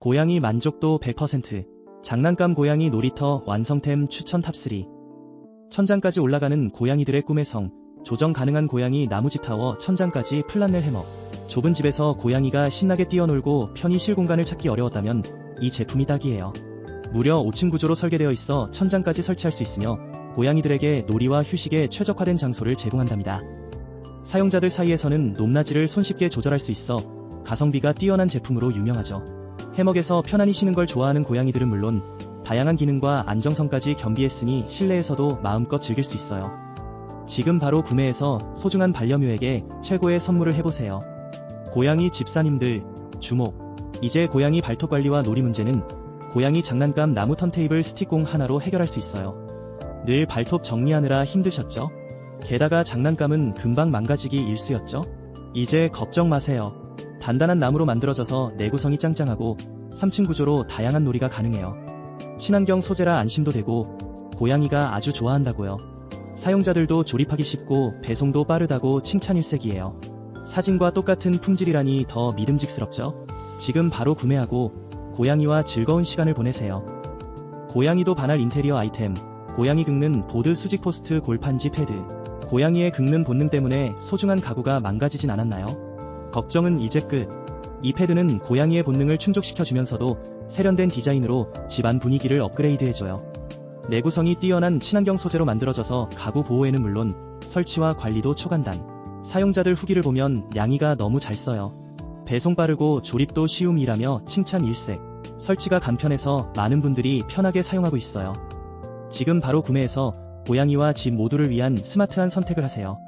고양이 만족도 100%. 장난감 고양이 놀이터 완성템 추천 탑3. 천장까지 올라가는 고양이들의 꿈의 성. 조정 가능한 고양이 나무집 타워 천장까지 플란넬 해머. 좁은 집에서 고양이가 신나게 뛰어놀고 편히 쉴 공간을 찾기 어려웠다면 이 제품이 딱이에요. 무려 5층 구조로 설계되어 있어 천장까지 설치할 수 있으며 고양이들에게 놀이와 휴식에 최적화된 장소를 제공한답니다. 사용자들 사이에서는 높낮이를 손쉽게 조절할 수 있어 가성비가 뛰어난 제품으로 유명하죠. 해먹에서 편안히 쉬는 걸 좋아하는 고양이들은 물론 다양한 기능과 안정성까지 겸비했으니 실내에서도 마음껏 즐길 수 있어요. 지금 바로 구매해서 소중한 반려묘에게 최고의 선물을 해보세요. 고양이 집사님들, 주목. 이제 고양이 발톱 관리와 놀이 문제는 고양이 장난감 나무 턴테이블 스틱공 하나로 해결할 수 있어요. 늘 발톱 정리하느라 힘드셨죠? 게다가 장난감은 금방 망가지기 일쑤였죠? 이제 걱정 마세요. 단단한 나무로 만들어져서 내구성이 짱짱하고 3층 구조로 다양한 놀이가 가능해요. 친환경 소재라 안심도 되고 고양이가 아주 좋아한다고요. 사용자들도 조립하기 쉽고 배송도 빠르다고 칭찬 일색이에요. 사진과 똑같은 품질이라니 더 믿음직스럽죠? 지금 바로 구매하고 고양이와 즐거운 시간을 보내세요. 고양이도 반할 인테리어 아이템, 고양이 긁는 보드 수직 포스트 골판지 패드. 고양이의 긁는 본능 때문에 소중한 가구가 망가지진 않았나요? 걱정은 이제 끝. 이 패드는 고양이의 본능을 충족시켜주면서도 세련된 디자인으로 집안 분위기를 업그레이드해줘요. 내구성이 뛰어난 친환경 소재로 만들어져서 가구 보호에는 물론 설치와 관리도 초간단. 사용자들 후기를 보면 양이가 너무 잘 써요. 배송 빠르고 조립도 쉬움이라며 칭찬 일색. 설치가 간편해서 많은 분들이 편하게 사용하고 있어요. 지금 바로 구매해서 고양이와 집 모두를 위한 스마트한 선택을 하세요.